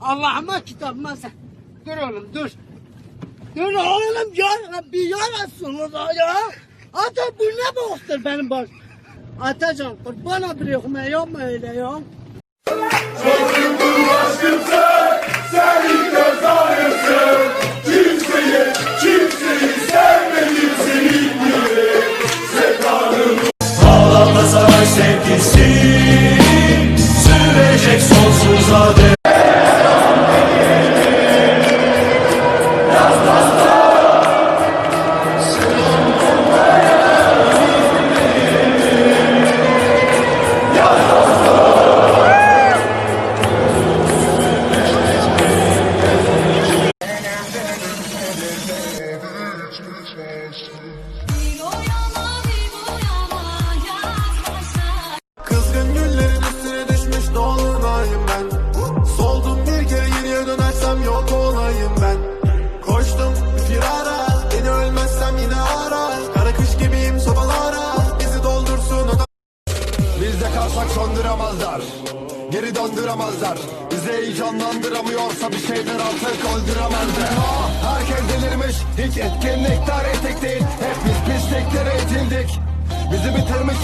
Allah'ıma kitabıma sen. Dur oğlum dur. Dur oğlum ya bir yarasınız ya. Ata bu ne boktur benim baş. Atacan kurban bırakım yapma öyle ya. Galatasaray sevgisi sürecek sonsuza dek. Bir boyama bir boyama yaz başlar. Kızgın güllerin üstüne düşmüş dolunayım ben. Soldum bir kere geriye dönersem yok olayım ben. Koştum firara Beni ölmezsem yine ara. Kara kış gibiyim sobalara Bizi doldursun adam. Bizde kalsak söndüremezler Geri döndüremezler Bizi heyecanlandıramıyorsa bir şeyler artık öldüremezler Herkes delirmiş. Hiç etkinlikler etik değil. Hep biz pisliklere itildik. Bizi bitirmiş